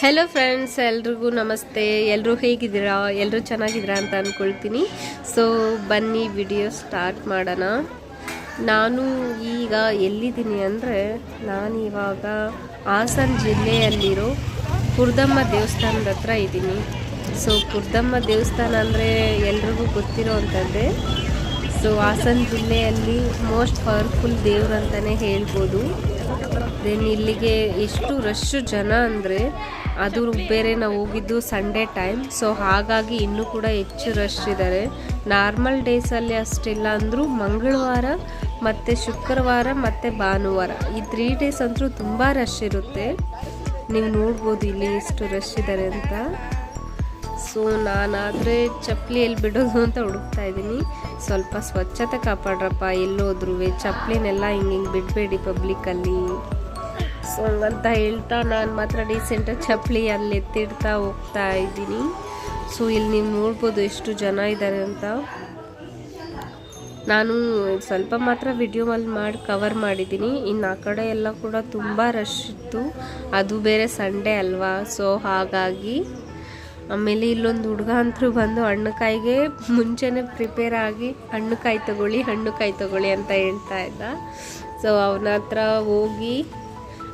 Hello friends ಎಲ್ರಿಗೂ ನಮಸ್ತೆ. ಎಲ್ಲರೂ ಹೇಗಿದ್ದೀರಾ? ಎಲ್ಲರೂ ಚೆನ್ನಾಗಿದ್ದೀರಾ ಅಂತ ಅಂದ್ಕೊಳ್ತೀನಿ ಸೊ ಬನ್ನಿ ವಿಡಿಯೋ ಸ್ಟಾರ್ಟ್ ಮಾಡೋಣ. ನಾನು ಈಗ ಎಲ್ಲಿದ್ದೀನಿ ಅಂದರೆ, ನಾನು ಇವಾಗ ಹಾಸನ ಜಿಲ್ಲೆಯಲ್ಲಿರೋ ಕುರ್ದಮ್ಮ ದೇವಸ್ಥಾನದ ಹತ್ರ ಇದ್ದೀನಿ. ಸೊ ಕುರ್ದಮ್ಮ ದೇವಸ್ಥಾನ ಅಂದರೆ ಎಲ್ರಿಗೂ ಗೊತ್ತಿರೋ ಅಂಥದ್ದೇ ಸೊ ಹಾಸನ ಜಿಲ್ಲೆಯಲ್ಲಿ ಮೋಸ್ಟ್ ಪವರ್ಫುಲ್ ದೇವ್ರು ಅಂತಲೇ ಹೇಳ್ಬೋದು. ದೆನ್ ಇಲ್ಲಿಗೆ ಎಷ್ಟು ರಶ್ ಜನ ಅಂದರೆ ಅದು ಬೇರೆ ನಾವು ಹೋಗಿದ್ದು ಸಂಡೇ ಟೈಮ್ ಸೊ ಹಾಗಾಗಿ ಇನ್ನೂ ಕೂಡ ಹೆಚ್ಚು ರಶ್ ಇದ್ದಾರೆ ನಾರ್ಮಲ್ ಡೇಸಲ್ಲಿ ಅಷ್ಟಿಲ್ಲ ಅಂದರೂ ಮಂಗಳವಾರ ಮತ್ತು ಶುಕ್ರವಾರ ಮತ್ತು ಭಾನುವಾರ. ಈ ತ್ರೀ ಡೇಸ್ ಅಂತೂ ತುಂಬ ರಶ್ ಇರುತ್ತೆ. ನೀವು ನೋಡ್ಬೋದು ಇಲ್ಲಿ ಎಷ್ಟು ರಶ್ ಇದ್ದಾರೆ ಅಂತ. ಸೊ ನಾನಾದರೆ ಚಪ್ಪಲಿ ಎಲ್ಲಿ ಬಿಡೋದು ಅಂತ ಹುಡುಕ್ತಾ ಇದ್ದೀನಿ. ಸ್ವಲ್ಪ ಸ್ವಚ್ಛತೆ ಕಾಪಾಡ್ರಪ್ಪ ಎಲ್ಲೋದ್ರೂ ಚಪ್ಪಲಿನೆಲ್ಲ ಹಿಂಗೆ ಹಿಂಗೆ ಬಿಡಬೇಡಿ ಪಬ್ಲಿಕ್ಕಲ್ಲಿ ಸೊ ಅಂತ ಹೇಳ್ತಾ ನಾನು ಮಾತ್ರ ರೀಸೆಂಟಾಗಿ ಚಪ್ಪಲಿ ಅಲ್ಲಿ ಎತ್ತಿಡ್ತಾ ಹೋಗ್ತಾ ಇದ್ದೀನಿ. ಸೊ ಇಲ್ಲಿ ನೀವು ನೋಡ್ಬೋದು ಎಷ್ಟು ಜನ ಇದ್ದಾರೆ ಅಂತ. ನಾನು ಸ್ವಲ್ಪ ಮಾತ್ರ ವಿಡಿಯೋಲ್ಲಿ ಮಾಡಿ ಕವರ್ ಮಾಡಿದ್ದೀನಿ. ಇನ್ನು ಆ ಕಡೆ ಎಲ್ಲ ಕೂಡ ತುಂಬ ರಶ್ ಇತ್ತು. ಅದು ಬೇರೆ ಸಂಡೇ ಅಲ್ವಾ? ಸೊ ಹಾಗಾಗಿ ಆಮೇಲೆ ಇಲ್ಲೊಂದು ಹುಡುಗ ಅಂತರೂ ಬಂದು ಹಣ್ಣುಕಾಯಿಗೆ ಮುಂಚೆನೇ ಪ್ರಿಪೇರ್ ಆಗಿ ಹಣ್ಣುಕಾಯಿ ತಗೊಳ್ಳಿ ಹಣ್ಣುಕಾಯಿ ತಗೊಳ್ಳಿ ಅಂತ ಹೇಳ್ತಾ ಇದ್ದ. ಸೊ ಅವನ ಹತ್ರ ಹೋಗಿ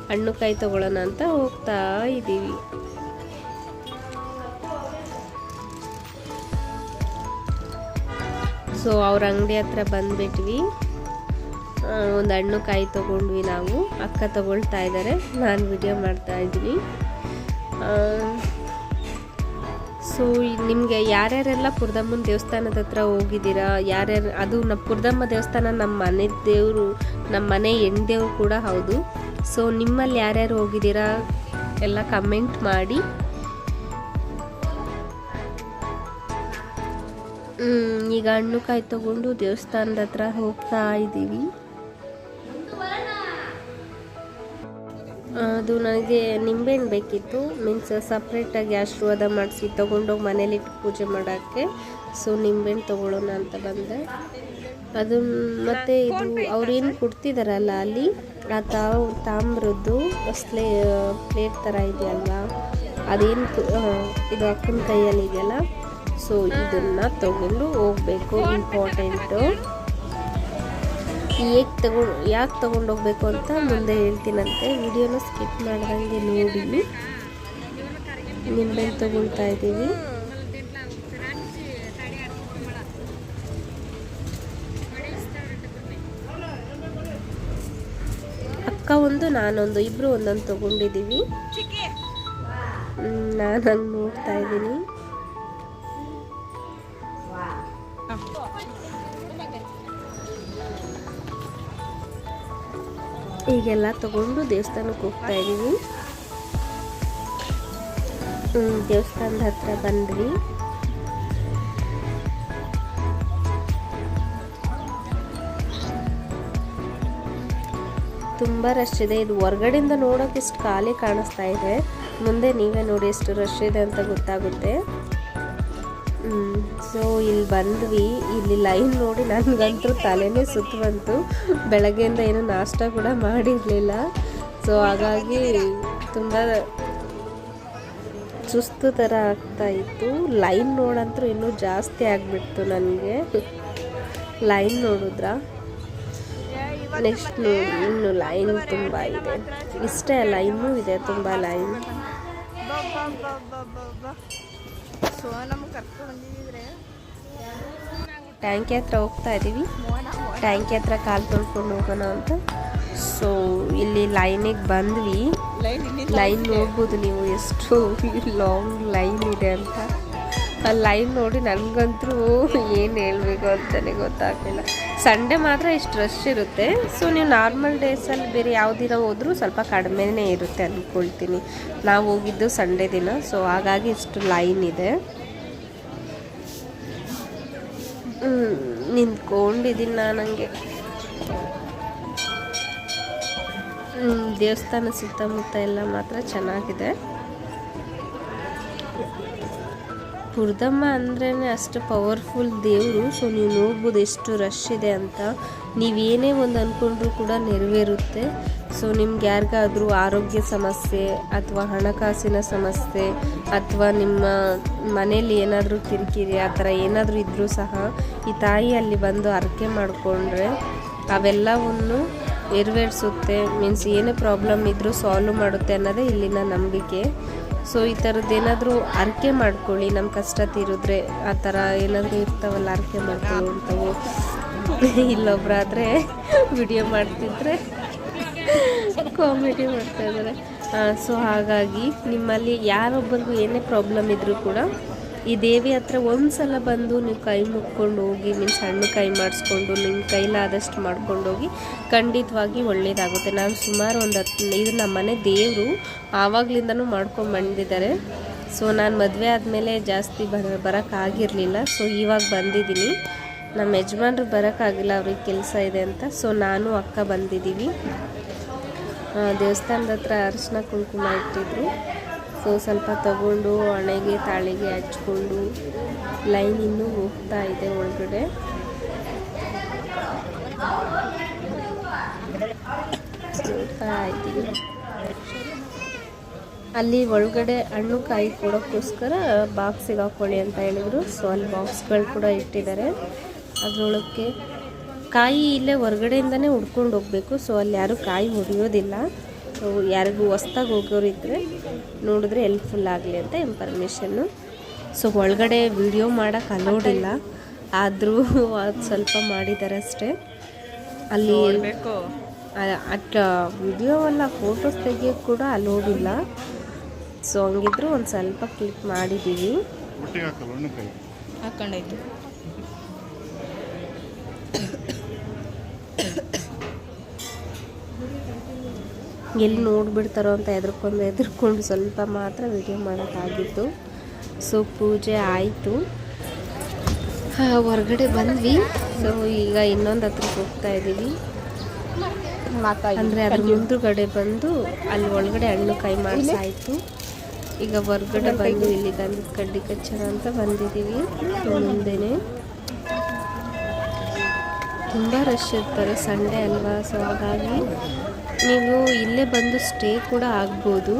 ಹಣ್ಣುಕಾಯಿ ತಗೊಳ್ಳೋಣ ಅಂತ ಹೋಗ್ತಾ ಇದ್ದೀವಿ. ಸೊ ಅವ್ರ ಅಂಗಡಿ ಹತ್ರ ಬಂದ್ಬಿಟ್ವಿ. ಒಂದು ಹಣ್ಣು ಕಾಯಿ ತೊಗೊಂಡ್ವಿ ನಾವು. ಅಕ್ಕ ತಗೊಳ್ತಾ ಇದ್ದಾರೆ ನಾನು ವಿಡಿಯೋ ಮಾಡ್ತಾ ಇದ್ದೀನಿ. ಸೊ ನಿಮಗೆ ಯಾರ್ಯಾರೆಲ್ಲ ಪುರ್ದಮ್ಮನ ದೇವಸ್ಥಾನದ ಹತ್ರ ಹೋಗಿದ್ದೀರಾ? ಯಾರ್ಯಾರು ಅದು ನಮ್ಮ ಪುರ್ದಮ್ಮ ದೇವಸ್ಥಾನ ನಮ್ಮ ಮನೆ ದೇವರು ನಮ್ಮ ಮನೆ ಹೆಣ್ಣು ದೇವರು ಕೂಡ ಹೌದು. ಸೊ ನಿಮ್ಮಲ್ಲಿ ಯಾರ್ಯಾರು ಹೋಗಿದ್ದೀರಾ? ಎಲ್ಲ ಕಮೆಂಟ್ ಮಾಡಿ. ಈಗ ಹಣ್ಣು ಕಾಯಿ ತಗೊಂಡು ದೇವಸ್ಥಾನದ ಹತ್ರ ಹೋಗ್ತಾ ಇದ್ದೀವಿ. ಅದು ನನಗೆ ನಿಂಬೆಹಣ್ಣು ಬೇಕಿತ್ತು. ಮೀನ್ಸ್ ಸಪ್ರೇಟಾಗಿ ಆಶೀರ್ವಾದ ಮಾಡಿಸಿ ತೊಗೊಂಡೋಗಿ ಮನೇಲಿಟ್ಟು ಪೂಜೆ ಮಾಡೋಕ್ಕೆ. ಸೊ ನಿಂಬೆಹಣ್ಣು ತೊಗೊಳ್ಳೋಣ ಅಂತ ಬಂದೆ. ಅದು ಮತ್ತು ಇದು ಅವ್ರೇನು ಕೊಡ್ತಿದಾರಲ್ಲ ಅಲ್ಲಿ? ಆ ತಾ ತಾಮ್ರದ್ದು ಸ್ಲೇ ಪ್ಲೇಟ್ ಥರ ಇದೆಯಲ್ಲ ಅದೇನು ಇದು ಅಕ್ಕನ ಕೈಯಲ್ಲಿ ಇದೆಯಲ್ಲ? ಸೊ ಇದನ್ನು ತಗೊಂಡು ಹೋಗಬೇಕು ಇಂಪಾರ್ಟೆಂಟು ಹೇಗೆ ತಗೊಂಡು ಯಾಕೆ ತೊಗೊಂಡು ಹೋಗ್ಬೇಕು ಅಂತ ಮುಂದೆ ಹೇಳ್ತೀನಂತೆ. ವಿಡಿಯೋನ ಸ್ಕಿಪ್ ಮಾಡ್ದಂಗೆ ನೋಡಿ. ನಿಂಬೆಹಣ್ಣು ತೊಗೊಳ್ತಾ ಇದ್ದೀವಿ. ಅಕ್ಕ ಒಂದು, ನಾನೊಂದು ಇಬ್ಬರು ಒಂದೊಂದು ತೊಗೊಂಡಿದ್ದೀವಿ ನಾನು ಹಂಗೆ ನೋಡ್ತಾ ಇದ್ದೀನಿ. ಈಗೆಲ್ಲ ತಗೊಂಡು ದೇವಸ್ಥಾನಕ್ಕೆ ಹೋಗ್ತಾ ಇದ್ದೀವಿ. ದೇವಸ್ಥಾನದ ಹತ್ರ ಬಂದ್ವಿ. ತುಂಬ ರಶ್ ಇದೆ. ಇದು ಹೊರಗಡೆಯಿಂದ ನೋಡೋಕೆ ಇಷ್ಟು ಖಾಲಿ ಕಾಣಿಸ್ತಾ ಇದೆ. ಮುಂದೆ ನೀವೇ ನೋಡಿ ಎಷ್ಟು ರಶ್ ಇದೆ ಅಂತ ಗೊತ್ತಾಗುತ್ತೆ. ಸೊ ಇಲ್ಲಿ ಬಂದ್ವಿ. ಇಲ್ಲಿ ಲೈನ್ ನೋಡಿ ನನಗಂತೂ ತಲೆನೇ ಸುತ್ತು ಬಂತು ಬೆಳಗ್ಗೆಯಿಂದ ಏನು ನಾಷ್ಟ ಕೂಡ ಮಾಡಿರಲಿಲ್ಲ. ಸೊ ಹಾಗಾಗಿ ತುಂಬ ಸುಸ್ತು ಥರ ಆಗ್ತಾ ಇತ್ತು. ಲೈನ್ ನೋಡಂತೂ ಇನ್ನೂ ಜಾಸ್ತಿ ಆಗಿಬಿಡ್ತು ನನಗೆ. ಲೈನ್ ನೋಡಿದ್ರಾ? ನೆಕ್ಸ್ಟ್ ನೋಡಿ ಇನ್ನು ಲೈನ್ ತುಂಬ ಇದೆ. ಇಷ್ಟೇ ಅಲ್ಲ ಇನ್ನೂ ಇದೆ ತುಂಬ ಲೈನ್ ಟ್ಯಾಂಕಿ ಹತ್ರ ಹೋಗ್ತಾ ಇದ್ದೀವಿ ಟ್ಯಾಂಕಿ ಹತ್ರ ಕಾಲು ತೊಳ್ಕೊಂಡು ಹೋಗೋಣ ಅಂತ. ಸೊ ಇಲ್ಲಿ ಲೈನಿಗೆ ಬಂದ್ವಿ. ಲೈನ್ ನೋಡ್ಬೋದು ನೀವು ಎಷ್ಟು ಲಾಂಗ್ ಲೈನ್ ಇದೆ ಅಂತ. ಆ ಲೈನ್ ನೋಡಿ ನನಗಂತೂ ಏನು ಹೇಳಬೇಕು ಅಂತಲೇ ಗೊತ್ತಾಗಲಿಲ್ಲ. ಸಂಡೇ ಮಾತ್ರ ಇಷ್ಟು ರಶ್ ಇರುತ್ತೆ. ಸೊ ನೀವು ನಾರ್ಮಲ್ ಡೇಸಲ್ಲಿ ಬೇರೆ ಯಾವ ದಿನ ಹೋದರೂ ಸ್ವಲ್ಪ ಕಡಿಮೆನೇ ಇರುತ್ತೆ ಅಂದ್ಕೊಳ್ತೀನಿ ನಾವು ಹೋಗಿದ್ದು ಸಂಡೇ ದಿನ. ಸೊ ಹಾಗಾಗಿ ಇಷ್ಟು ಲೈನ್ ಇದೆ. ನಿಂತ್ಕೊಂಡಿದ್ದೀನಿ ನಾನು ಹ್ಮ್, ದೇವಸ್ಥಾನ ಸುತ್ತಮುತ್ತ ಎಲ್ಲ ಮಾತ್ರ ಚೆನ್ನಾಗಿದೆ. ಪುರ್ದಮ್ಮ ಅಂದ್ರೇ ಅಷ್ಟು ಪವರ್ಫುಲ್ ದೇವರು. ಸೊ ನೀವು ನೋಡ್ಬೋದು ಎಷ್ಟು ರಶ್ ಇದೆ ಅಂತ. ನೀವೇನೇ ಒಂದು ಅಂದ್ಕೊಂಡ್ರೂ ಕೂಡ ನೆರವೇರುತ್ತೆ. ಸೊ ನಿಮ್ಗೆ ಯಾರಿಗಾದರೂ ಆರೋಗ್ಯ ಸಮಸ್ಯೆ ಅಥವಾ ಹಣಕಾಸಿನ ಸಮಸ್ಯೆ ಅಥವಾ ನಿಮ್ಮ ಮನೇಲಿ ಏನಾದರೂ ಕಿರಿಕಿರಿ ಆ ಥರ ಏನಾದರೂ ಇದ್ದರೂ ಸಹ ಈ ತಾಯಿ ಅಲ್ಲಿ ಬಂದು ಅರಕೆ ಮಾಡಿಕೊಂಡ್ರೆ ಅವೆಲ್ಲವನ್ನು ನೆರವೇರಿಸುತ್ತೆ. ಮೀನ್ಸ್ ಏನೇ ಪ್ರಾಬ್ಲಮ್ ಇದ್ದರೂ ಸಾಲ್ವ್ ಮಾಡುತ್ತೆ ಅನ್ನೋದೇ ಇಲ್ಲಿನ ನಂಬಿಕೆ. ಸೊ, ಈ ಥರದ್ದು ಏನಾದರೂ ಅರ್ಕೆ ಮಾಡ್ಕೊಳ್ಳಿ. ನಮ್ಮ ಕಷ್ಟ ತೀರಿದ್ರೆ ಆ ಥರ ಏನಾದರೂ ಇರ್ತಾವಲ್ಲ ಅರ್ಕೆ ಮಾಡ್ಕೊಳ್ಳುವಂಥವು ಇಲ್ಲೊಬ್ಬರಾದರೆ ವಿಡಿಯೋ ಮಾಡ್ತಿದ್ರೆ ಕಾಮಿಡಿ ಮಾಡ್ತಾಯಿದ್ದಾರೆ ಸೊ, ಹಾಗಾಗಿ ನಿಮ್ಮಲ್ಲಿ ಯಾರೊಬ್ಬರಿಗೂ ಏನೇ ಪ್ರಾಬ್ಲಮ್ ಇದ್ದರೂ ಕೂಡ ಈ ದೇವಿ ಹತ್ರ ಒಂದು ಸಲ ಬಂದು ನೀವು ಕೈ ಮುಕ್ಕೊಂಡು ಹೋಗಿ ಮೀನ್ಸ್ ಹಣ್ಣು ಕೈ ಮಾಡಿಸ್ಕೊಂಡು ನಿಮ್ಮ ಕೈಲಾದಷ್ಟು ಮಾಡ್ಕೊಂಡು ಹೋಗಿ, ಖಂಡಿತವಾಗಿ ಒಳ್ಳೆಯದಾಗುತ್ತೆ ನಾನು ಸುಮಾರು ಒಂದು ಹತ್ತು ಇದು ನಮ್ಮ ಮನೆ ದೇವರು ಆವಾಗಲಿಂದನೂ ಮಾಡ್ಕೊಂಡು ಬಂದಿದ್ದಾರೆ. ಸೊ ನಾನು ಮದುವೆ ಆದಮೇಲೆ ಜಾಸ್ತಿ ಬರ ಬರೋಕ್ಕಾಗಿರಲಿಲ್ಲ ಸೊ ಇವಾಗ ಬಂದಿದ್ದೀನಿ. ನಮ್ಮ ಯಜಮಾನ್ರು ಬರೋಕ್ಕಾಗಿಲ್ಲ ಅವ್ರಿಗೆ ಕೆಲಸ ಇದೆ ಅಂತ. ಸೊ ನಾನು ಅಕ್ಕ ಬಂದಿದ್ದೀವಿ. ದೇವಸ್ಥಾನದ ಹತ್ರ ಅರಿಶಿನ ಕುಂಕುಮ ಇಟ್ಟಿದ್ರು. ಸೊ ಸ್ವಲ್ಪ ತಗೊಂಡು ಹಣೆಗೆ ತಾಳಿಗೆ ಹಚ್ಕೊಂಡು ಲೈನ್ ಇನ್ನೂ ಹೋಗ್ತಾ ಇದೆ ಒಳಗಡೆ. ಅಲ್ಲಿ ಒಳಗಡೆ ಹಣ್ಣು ಕಾಯಿ ಕೊಡೋಕ್ಕೋಸ್ಕರ ಬಾಕ್ಸಿಗೆ ಹಾಕೊಳ್ಳಿ ಅಂತ ಹೇಳಿದರು. ಸೊ ಅಲ್ಲಿ ಬಾಕ್ಸ್ಗಳು ಕೂಡ ಇಟ್ಟಿದ್ದಾರೆ. ಅದರೊಳಕ್ಕೆ ಕಾಯಿ ಇಲ್ಲೇ ಹೊರಗಡೆಯಿಂದನೇ ಹುಡ್ಕೊಂಡು ಹೋಗಬೇಕು. ಸೊ ಅಲ್ಲಿ ಯಾರೂ ಕಾಯಿ ಹೊಡೆಯೋದಿಲ್ಲ ಸೊ ಯಾರಿಗೂ ಹೊಸ್ದಾಗಿ ಹೋಗೋರು ಇದ್ದರೆ ನೋಡಿದ್ರೆ ಹೆಲ್ಪ್ಫುಲ್ ಆಗಲಿ ಅಂತ ಇನ್ಫಾರ್ಮೇಷನ್ನು ಸೊ ಒಳಗಡೆ ವಿಡಿಯೋ ಮಾಡೋಕೆ ಇಲ್ಲ. ಆದರೂ ಅದು ಸ್ವಲ್ಪ ಮಾಡಿದ್ದಾರೆ ಅಷ್ಟೇ ಅಲ್ಲಿ ಅಟ್ ವಿಡಿಯೋ ಅಲ್ಲ ಫೋಟೋಸ್ ತೆಗಿಯೋಕ್ಕೆ ಕೂಡ ಅಲೋಡಿಲ್ಲ ಸೊ ಹಂಗಿದ್ರು ಒಂದು ಸ್ವಲ್ಪ ಕ್ಲಿಕ್ ಮಾಡಿದ್ದೀವಿ ಒಟ್ಟಿಗೆ ಎಲ್ಲಿ ನೋಡಿಬಿಡ್ತಾರೋ ಅಂತ ಹೆದರ್ಕೊಂಡು ಹೆದರ್ಕೊಂಡು ಸ್ವಲ್ಪ ಮಾತ್ರ ವಿಡಿಯೋ ಮಾಡೋಕ್ಕಾಗಿತ್ತು. ಸೊ ಪೂಜೆ ಆಯಿತು. ಹೊರಗಡೆ ಬಂದ್ವಿ. ಸೊ ಈಗ ಇನ್ನೊಂದು ಹತ್ರಕ್ಕೆ ಹೋಗ್ತಾ ಇದ್ದೀವಿ. ಅಂದರೆ ಅದ್ರ ಮುಂದುಗಡೆ ಬಂದು ಅಲ್ಲಿ ಒಳಗಡೆ ಹಣ್ಣು ಕಾಯಿ ಮಾಡಿಸಾಯಿತು ಈಗ ಹೊರ್ಗಡೆ ಬಂದು ಇಲ್ಲಿ ಗಂಧದ ಕಡ್ಡಿ ಕಚ್ಚನ ಅಂತ ಬಂದಿದ್ದೀವಿ. ಮುಂದೆನೆ. ತುಂಬ ರಶ್ ಇರ್ತಾರೆ. ಸಂಡೇ ಅಲ್ವಾ? ಸೊ ಹಾಗಾಗಿ ನೀವು ಇಲ್ಲೇ ಬಂದು ಸ್ಟೇ ಕೂಡ ಆಗ್ಬೋದು.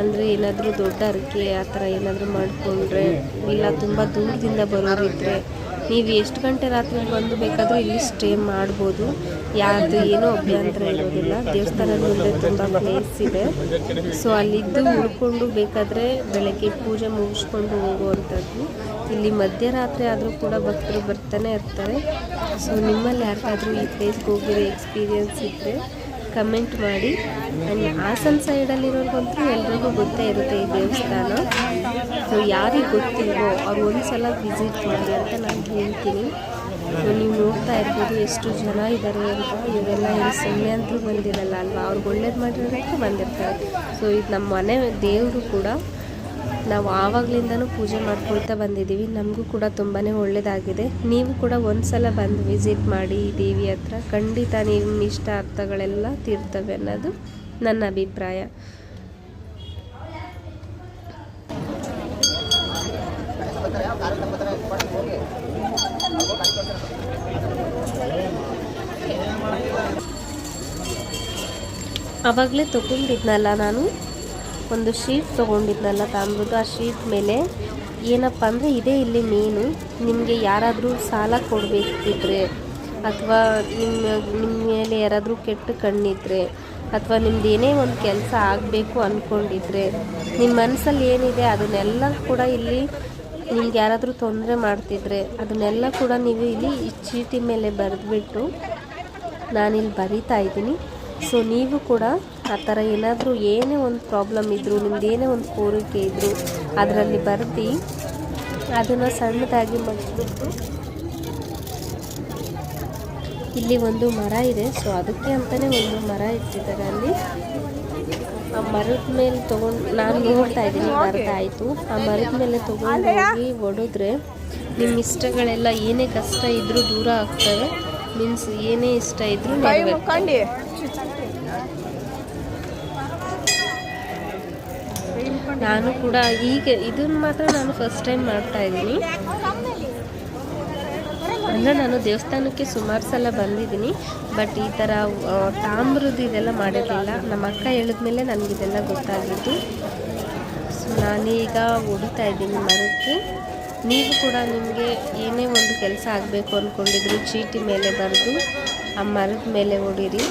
ಅಂದರೆ ಏನಾದರೂ ದೊಡ್ಡ ಅರಕೆ ಆ ಥರ ಏನಾದರೂ ಮಾಡಿಕೊಂಡ್ರೆ ಇಲ್ಲ ತುಂಬ ದೂರದಿಂದ ಬರೋರಿದ್ದರೆ ನೀವು ಎಷ್ಟು ಗಂಟೆ ರಾತ್ರಿ ಬಂದು ಬೇಕಾದರೂ ಇಲ್ಲಿ ಸ್ಟೇ ಮಾಡ್ಬೋದು. ಯಾರ್ದು ಏನೂ ಅಭ್ಯಂತರ ಇರೋದಿಲ್ಲ. ದೇವಸ್ಥಾನದ ಮುಂದೆ ತುಂಬ ಪ್ಲೇಸ್ ಇದೆ. ಸೊ ಅಲ್ಲಿದ್ದು ಉಳ್ಕೊಂಡು ಬೇಕಾದರೆ ಬೆಳಗ್ಗೆ ಪೂಜೆ ಮುಗಿಸ್ಕೊಂಡು ಹೋಗುವಂಥದ್ದು. ಇಲ್ಲಿ ಮಧ್ಯರಾತ್ರಿ ಆದರೂ ಕೂಡ ಭಕ್ತರು ಬರ್ತಾನೆ ಇರ್ತಾರೆ. ಸೊ ನಿಮ್ಮಲ್ಲಿ ಯಾರಿಗಾದರೂ ಈ ಪ್ಲೇಸ್ಗೆ ಹೋಗಿರೋ ಎಕ್ಸ್ಪೀರಿಯನ್ಸ್ ಇದ್ದರೆ ಕಮೆಂಟ್ ಮಾಡಿ. ಆ್ಯಂಡ್ ಹಾಸನ್ ಸೈಡಲ್ಲಿರೋರ್ಗಂತೂ ಎಲ್ರಿಗೂ ಗೊತ್ತೇ ಇರುತ್ತೆ ಈ ದೇವಸ್ಥಾನ. ಸೊ ಯಾರಿಗೆ ಗೊತ್ತಿಲ್ವೋ ಅವ್ರು ಒಂದು ಸಲ ವಿಸಿಟ್ ಮಾಡಿ ಅಂತ ನಾನು ಹೇಳ್ತೀನಿ. ಸೊ ನೀವು ನೋಡ್ತಾ ಇರ್ಬೋದು ಎಷ್ಟು ಜನ ಇದ್ದಾರೆ ಅಂತ. ಇವೆಲ್ಲ ಏನು ಸುಮ್ಮನೆ ಅಂತೂ ಬಂದಿರಲ್ಲ ಅಲ್ವಾ? ಅವ್ರಿಗೆ ಒಳ್ಳೇದು ಮಾಡಿರೋದಕ್ಕೆ ಬಂದಿರ್ತಾರೆ. ಸೊ ಇದು ನಮ್ಮ ಮನೆ ದೇವರು ಕೂಡ ನಾವು ಆವಾಗಲಿಂದನೂ ಪೂಜೆ ಮಾಡ್ಕೊಳ್ತಾ ಬಂದಿದ್ದೀವಿ. ನಮಗೂ ಕೂಡ ತುಂಬಾ ಒಳ್ಳೆಯದಾಗಿದೆ ನೀವು ಕೂಡ ಒಂದ್ಸಲ ಬಂದು ವಿಸಿಟ್ ಮಾಡಿ ಈ ದೇವಿ ಹತ್ರ. ಖಂಡಿತ ನಿಮ್ಮ ಇಷ್ಟ ಅರ್ಥಗಳೆಲ್ಲ ತೀರ್ತವೆ ಅನ್ನೋದು ನನ್ನ ಅಭಿಪ್ರಾಯ. ಆವಾಗಲೇ ತೊಗೊಂಡಿದ್ನಲ್ಲ ನಾನು? ಒಂದು ಶೀಟ್ ತೊಗೊಂಡಿದ್ನಲ್ಲ ತಾಮ್ರದ್ದು ಆ ಶೀಟ್ ಮೇಲೆ. ಏನಪ್ಪ ಅಂದರೆ ಇದೇ ಇಲ್ಲಿ ಮೇನು ನಿಮಗೆ ಯಾರಾದರೂ ಸಾಲ ಕೊಡಬೇಕಿದ್ರೆ ಅಥವಾ ನಿಮ್ಮ ನಿಮ್ಮ ಮೇಲೆ ಯಾರಾದರೂ ಕೆಟ್ಟ ಕಣ್ಣಿದ್ರೆ ಅಥವಾ ನಿಮ್ದು ಏನೇ ಒಂದು ಕೆಲಸ ಆಗಬೇಕು ಅಂದ್ಕೊಂಡಿದ್ರೆ ನಿಮ್ಮ ಮನಸ್ಸಲ್ಲಿ ಏನಿದೆ ಅದನ್ನೆಲ್ಲ ಕೂಡ ಇಲ್ಲಿ ನಿಮ್ಗೆ ಯಾರಾದರೂ ತೊಂದರೆ ಮಾಡ್ತಿದ್ರೆ ಅದನ್ನೆಲ್ಲ ಕೂಡ ನೀವು ಇಲ್ಲಿ ಈ ಚೀಟಿ ಮೇಲೆ ಬರೆದ್ಬಿಟ್ಟು ನಾನಿಲ್ಲಿ ಬರಿತಾ ಇದ್ದೀನಿ. ಸೊ ನೀವು ಕೂಡ ಆ ಥರ ಏನಾದರೂ ಏನೇ ಒಂದು ಪ್ರಾಬ್ಲಮ್ ಇದ್ದರೂ ನಿಮ್ದು ಏನೇ ಒಂದು ಕೋರಿಕೆ ಇದ್ದರೂ ಅದರಲ್ಲಿ ಬರೆದು, ಅದನ್ನು ಸಣ್ಣದಾಗಿ ಮಾಡಿಬಿಟ್ಟು ಇಲ್ಲಿ ಒಂದು ಮರ ಇದೆ. ಸೊ ಅದಕ್ಕೆ ಅಂತಲೇ ಒಂದು ಮರ ಇಟ್ಟಿದ್ದಾರೆ ಅಲ್ಲಿ. ಆ ಮರದ ಮೇಲೆ ತೊಗೊಂಡು, ನಾನು ನೋಡ್ತಾ ಇದ್ದೀನಿ ಬರೆದಾಯಿತು ಆ ಮರದ ಮೇಲೆ ತೊಗೊಂಡು ಹೋಗಿ ಹೊಡೆದ್ರೆ ನಿಮ್ಮ ಇಷ್ಟಗಳೆಲ್ಲ ಏನೇ ಕಷ್ಟ ಇದ್ದರೂ ದೂರ ಆಗ್ತವೆ. ಮೀನ್ಸ್ ಏನೇ ಇಷ್ಟ ಇದ್ದರೂ ನೆರವೇರ್ತವೆ. ನಾನು ಕೂಡ ಈಗ ಇದನ್ನ ಮಾತ್ರ ನಾನು ಫಸ್ಟ್ ಟೈಮ್ ಮಾಡ್ತಾ ಇದ್ದೀನಿ. ಅಂದರೆ ನಾನು ದೇವಸ್ಥಾನಕ್ಕೆ ಸುಮಾರು ಸಲ ಬಂದಿದ್ದೀನಿ ಬಟ್ ಈ ಥರ ತಾಮ್ರದ್ದು ಇದೆಲ್ಲ ಮಾಡಿರಲಿಲ್ಲ ನಮ್ಮ ಅಕ್ಕ ಹೇಳಿದ್ಮೇಲೆ ನನಗಿದೆಲ್ಲ ಗೊತ್ತಾಗಿದ್ದು. ಸೊ ನಾನೀಗ ಹೊಡಿತಾ ಇದ್ದೀನಿ ಮರಕ್ಕೆ. ನೀವು ಕೂಡ ನಿಮಗೆ ಏನೇ ಒಂದು ಕೆಲಸ ಆಗಬೇಕು ಅಂದ್ಕೊಂಡಿದ್ರು ಚೀಟಿ ಮೇಲೆ ಬರೆದು ಆ ಮರದ ಮೇಲೆ ಹೊಡೀರಿ.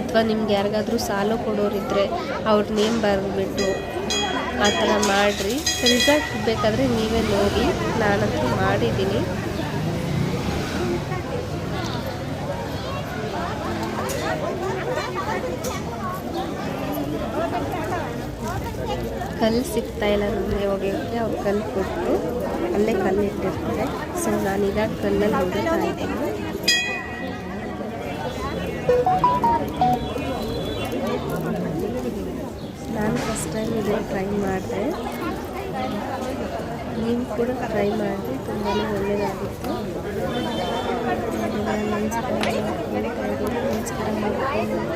ಅಥವಾ ನಿಮ್ಗೆ ಯಾರಿಗಾದ್ರೂ ಸಾಲ ಕೊಡೋರಿದ್ದರೆ ಅವ್ರ ನೇಮ್ ಬರೆದ್ಬಿಟ್ಟು ಆ ಥರ ಮಾಡಿರಿ. ರಿಸಲ್ಟ್ ಬೇಕಾದರೆ ನೀವೇ ನೋಡಿ. ನಾನಂತೂ ಮಾಡಿದ್ದೀನಿ. ಕಲ್ಲು ಸಿಗ್ತಾ ಇಲ್ಲ ನಮಗೆ ಹೊಡೆಯೋಕ್ಕೆ ಅವ್ರು ಕಲ್ಲು ಕೊಟ್ಟು ಅಲ್ಲೇ ಕಲ್ಲು ಇಟ್ಟಿರ್ತಾರೆ. ಸೊ ನಾನೀಗ ಕಲ್ಲಲ್ಲಿ ಹೋಗ್ತಾ ಇದ್ದೀನಿ ನಾನು ಫಸ್ಟ್ ಟೈಮ್ ಇದನ್ನು ಟ್ರೈ ಮಾಡಿದೆ. ನೀವು ಕೂಡ ಟ್ರೈ ಮಾಡಿದೆ ತುಂಬಾ ಒಳ್ಳೆಯದಾಗಿತ್ತು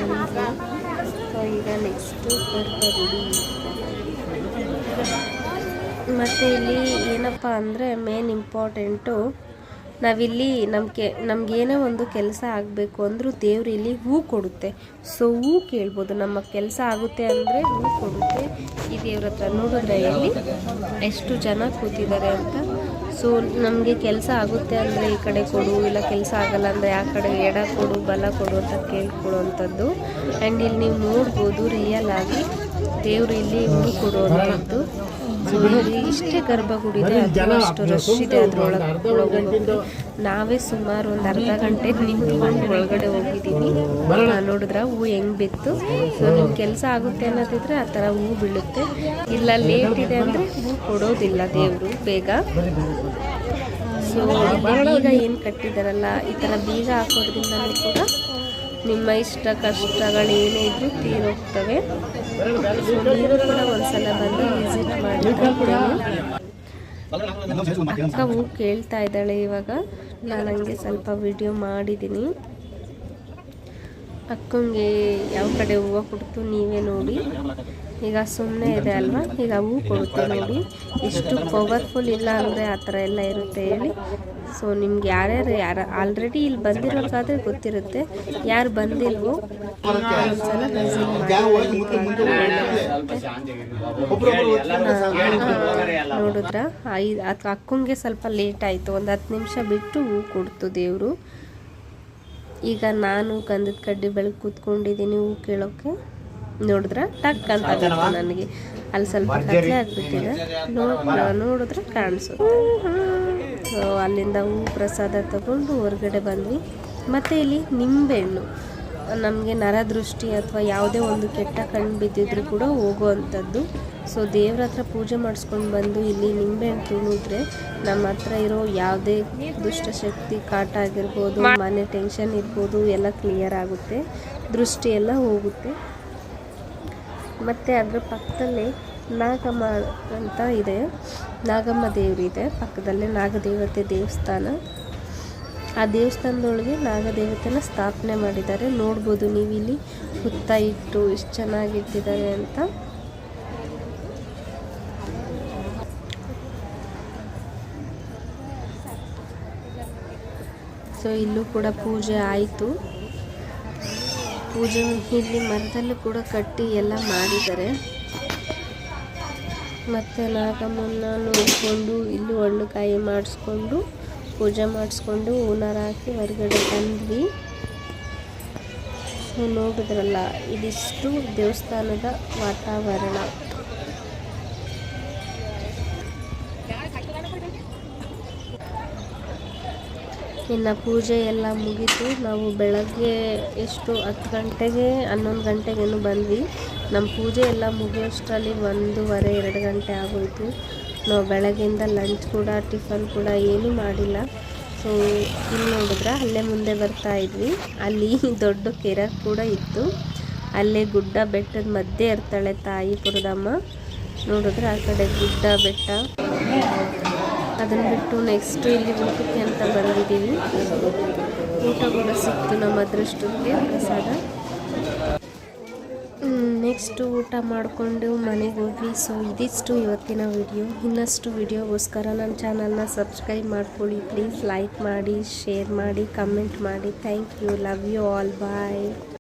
ನಮಸ್ಕಾರ ಈಗ ನೆಕ್ಸ್ಟು ಕರ್ಕರುಡಿ ಮತ್ತು ಇಲ್ಲಿ ಏನಪ್ಪ ಅಂದರೆ ಮೇನ್ ಇಂಪಾರ್ಟೆಂಟು ನಾವಿಲ್ಲಿ ನಮಗೆ, ನಮಗೇನೇ ಒಂದು ಕೆಲಸ ಆಗಬೇಕು ಅಂದರೂ ದೇವ್ರು ಇಲ್ಲಿ ಹೂ ಕೊಡುತ್ತೆ. ಸೊ ಹೂ ಕೇಳ್ಬೋದು. ನಮ್ಮ ಕೆಲಸ ಆಗುತ್ತೆ ಅಂದರೆ ಹೂ ಕೊಡುತ್ತೆ. ಈ ದೇವ್ರ ಹತ್ರ ಇಲ್ಲಿ ಎಷ್ಟು ಜನ ಕೂತಿದ್ದಾರೆ ಅಂತ. ಸೊ ನಮಗೆ ಕೆಲಸ ಆಗುತ್ತೆ ಅಂದರೆ ಈ ಕಡೆ ಕೊಡು, ಇಲ್ಲ ಕೆಲಸ ಆಗಲ್ಲ ಅಂದರೆ ಆ ಕಡೆ ಎಡ ಕೊಡು, ಬಲ ಕೊಡು ಅಂತ ಕೇಳ್ಕೊಡುವಂಥದ್ದು ಆ್ಯಂಡ್ ಇಲ್ಲಿ ನೀವು ನೋಡ್ಬೋದು ರಿಯಲ್ ಆಗಿ ದೇವರು ಇಲ್ಲಿ ಹೂ ಕೊಡುವಂಥದ್ದು. ಇಷ್ಟೇ ಗರ್ಭಗುಡಿ ಇದೆ ಅದು ಅಷ್ಟು ರಶ್ ಇದೆ ಅದ್ರೊಳಗೆ ನಾವೇ ಸುಮಾರು ಒಂದು ಅರ್ಧ ಗಂಟೆ ನಿಂತ್ಕೊಂಡು ಒಳಗಡೆ ಹೋಗಿದ್ದೀವಿ. ನೋಡಿದ್ರೆ ನೋಡಿದ್ರ? ಹೂ ಹೆಂಗ್ ಬಿತ್ತು? ಸೊ ನಿಮ್ ಕೆಲಸ ಆಗುತ್ತೆ ಅನ್ನೋದಿದ್ರೆ ಆ ಥರ ಹೂ ಬೀಳುತ್ತೆ. ಇಲ್ಲ ಲೇಟ್ ಇದೆ ಅಂದರೆ ಹೂ ಕೊಡೋದಿಲ್ಲ ದೇವರು ಬೇಗ. ಸೊ ಬೀಗ ಏನು ಕಟ್ಟಿದಾರಲ್ಲ ಈ ಥರ ಬೀಗ ಹಾಕೋದ್ರಿಂದ ಕೂಡ ನಿಮ್ಮ ಇಷ್ಟ ಕಷ್ಟಗಳು ಏನೇ ಇದ್ರೂ ತೀರೋಗ್ತವೆ ನೀವು ಕೂಡ ಒಂದ್ಸಲ ಬಂದು ಕೇಳ್ತಾ ಇದ್ದಾಳೆ ಇವಾಗ. ನಾನು ಹಂಗೆ ಸ್ವಲ್ಪ ವಿಡಿಯೋ ಮಾಡಿದ್ದೀನಿ. ಅಕ್ಕಂಗೆ ಯಾವ ಕಡೆ ಹೂವು ಕೊಡ್ತು ನೀವೇ ನೋಡಿ. ಈಗ ಸುಮ್ಮನೆ ಇದೆ ಅಲ್ವಾ? ಈಗ ಹೂ ಕೊಡುತ್ತೆ ನೋಡಿ. ಎಷ್ಟು ಪವರ್ಫುಲ್ ಇಲ್ಲ ಅಂದರೆ ಆ ಥರ ಎಲ್ಲ ಇರುತ್ತೆ ಹೇಳಿ. ಸೊ ನಿಮ್ಗೆ ಯಾರ್ಯಾರು ಯಾರು ಆಲ್ರೆಡಿ ಇಲ್ಲಿ ಬಂದಿರೋರ್ಗಾದ್ರೆ ಗೊತ್ತಿರುತ್ತೆ. ಯಾರು ಬಂದಿಲ್ವೋ ಒಂದ್ಸಲ ನೋಡಿದ್ರ? ಐದು ಅದು ಅಕ್ಕಂಗೆ ಸ್ವಲ್ಪ ಲೇಟ್ ಆಯಿತು. ಒಂದು ಹತ್ತು ನಿಮಿಷ ಬಿಟ್ಟು ಹೂ ಕೊಡ್ತು ದೇವರು. ಈಗ ನಾನು ಗಂಧದ ಕಡ್ಡಿ ಬೆಳಗ್ಗೆ ಕೂತ್ಕೊಂಡಿದ್ದೀನಿ ಹೂ ಕೇಳೋಕ್ಕೆ ನೋಡಿದ್ರ ಟಕ್ ಅಂತ ನನಗೆ. ಅಲ್ಲಿ ಸ್ವಲ್ಪ ಕತ್ಲೆ ಆಗ್ಬಿಟ್ಟಿದೆ. ನೋಡ್ ನೋಡಿದ್ರೆ ಕಾಣಿಸುತ್ತೆ. ಸೊ ಅಲ್ಲಿಂದ ಹೂ ಪ್ರಸಾದ ತಗೊಂಡು ಹೊರಗಡೆ ಬಂದ್ವಿ. ಮತ್ತು ಇಲ್ಲಿ ನಿಂಬೆಹಣ್ಣು. ನಮಗೆ ನರದೃಷ್ಟಿ ಅಥವಾ ಯಾವುದೇ ಒಂದು ಕೆಟ್ಟ ಕಣ್ಣು ಬಿದ್ದಿದ್ರು ಕೂಡ ಹೋಗುವಂಥದ್ದು. ಸೊ ದೇವ್ರ ಹತ್ರ ಪೂಜೆ ಮಾಡಿಸ್ಕೊಂಡು ಬಂದು ಇಲ್ಲಿ ನಿಂಬೆಹಣ್ಣು ತುಂಬಿದ್ರೆ ನಮ್ಮ ಹತ್ರ ಇರೋ ಯಾವುದೇ ದುಷ್ಟಶಕ್ತಿ ಕಾಟ ಆಗಿರ್ಬೋದು ಮನೆ ಟೆನ್ಷನ್ ಇರ್ಬೋದು ಎಲ್ಲ ಕ್ಲಿಯರ್ ಆಗುತ್ತೆ. ದೃಷ್ಟಿ ಎಲ್ಲ ಹೋಗುತ್ತೆ. ಮತ್ತು ಅದರ ಪಕ್ಕದಲ್ಲಿ ನಾಗಮ್ಮ ಅಂತ ಇದೆ. ನಾಗಮ್ಮ ದೇವರು ಇದೆ. ಪಕ್ಕದಲ್ಲೇ ನಾಗದೇವತೆ ದೇವಸ್ಥಾನ. ಆ ದೇವಸ್ಥಾನದೊಳಗೆ ನಾಗದೇವತೆನ ಸ್ಥಾಪನೆ ಮಾಡಿದ್ದಾರೆ. ನೋಡ್ಬೋದು ನೀವು ಇಲ್ಲಿ ಹುತ್ತ ಇಟ್ಟು ಎಷ್ಟು ಚೆನ್ನಾಗಿಟ್ಟಿದ್ದಾರೆ ಅಂತ. ಸೊ ಇಲ್ಲೂ ಕೂಡ ಪೂಜೆ ಆಯಿತು. ಪೂಜೆ ಇಲ್ಲಿ ಮರದಲ್ಲೂ ಕೂಡ ಕಟ್ಟಿ ಎಲ್ಲ ಮಾಡಿದ್ದಾರೆ. ಮತ್ತು ನಾಗಮ್ಮನ ನೋಡಿಕೊಂಡು ಇಲ್ಲೂ ಹಣ್ಣು ಕಾಯಿ ಮಾಡಿಸ್ಕೊಂಡು, ಪೂಜೆ ಮಾಡಿಸ್ಕೊಂಡು ಹೂನಾರ ಹಾಕಿ ಹೊರಗಡೆ ತಂದ್ವಿ ನೋಡಿದ್ರಲ್ಲ, ಇದಿಷ್ಟು ದೇವಸ್ಥಾನದ ವಾತಾವರಣ. ಇನ್ನು ಪೂಜೆ ಎಲ್ಲ ಮುಗೀತು. ನಾವು ಬೆಳಗ್ಗೆ ಎಷ್ಟು ಹತ್ತು ಗಂಟೆಗೆ, ಹನ್ನೊಂದು ಗಂಟೆಗೇನು ಬಂದ್ವಿ. ನಮ್ಮ ಪೂಜೆ ಎಲ್ಲ ಮುಗಿಯೋಷ್ಟರಲ್ಲಿ ಒಂದೂವರೆ, ಎರಡು ಗಂಟೆ ಆಗೋಯ್ತು. ನಾವು ಬೆಳಗ್ಗೆಯಿಂದ ಲಂಚ್ ಕೂಡ ಟಿಫನ್ ಕೂಡ ಏನೂ ಮಾಡಿಲ್ಲ. ಸೊ ಇಲ್ಲಿ ನೋಡಿದ್ರೆ, ಅಲ್ಲೇ ಮುಂದೆ ಬರ್ತಾ ಇದ್ವಿ. ಅಲ್ಲಿ ದೊಡ್ಡ ಕೆರೆ ಕೂಡ ಇತ್ತು. ಅಲ್ಲೇ ಗುಡ್ಡ ಬೆಟ್ಟದ ಮಧ್ಯೆ ಇರ್ತಾಳೆ ತಾಯಿ ಪುರದಮ್ಮ. ನೋಡಿದ್ರೆ, ಆ ಕಡೆ ಗುಡ್ಡ ಬೆಟ್ಟ. ಅದನ್ನು ಬಿಟ್ಟು ನೆಕ್ಸ್ಟ್ ಇಲ್ಲಿ ಊಟಕ್ಕೆ ಅಂತ ಬಂದಿದ್ದೀವಿ ಊಟ ಕೂಡ ಸಿಕ್ತು ನಮ್ಮ ಅದೃಷ್ಟಕ್ಕೆ ಪ್ರಸಾದ. ನೆಕ್ಸ್ಟ್ ಊಟ ಮಾಡಿಕೊಂಡು ಮನೆಗೆ ಹೋಗಿ ಸೊ ಇದಿಷ್ಟು ಇವತ್ತಿನ ವಿಡಿಯೋ ಇನ್ನಷ್ಟು ವಿಡಿಯೋಗೋಸ್ಕರ ನನ್ನ ಚಾನಲ್ನ ಸಬ್ಸ್ಕ್ರೈಬ್ ಮಾಡ್ಕೊಳ್ಳಿ. ಪ್ಲೀಸ್ ಲೈಕ್ ಮಾಡಿ ಶೇರ್ ಮಾಡಿ ಕಮೆಂಟ್ ಮಾಡಿ. Thank you love you all bye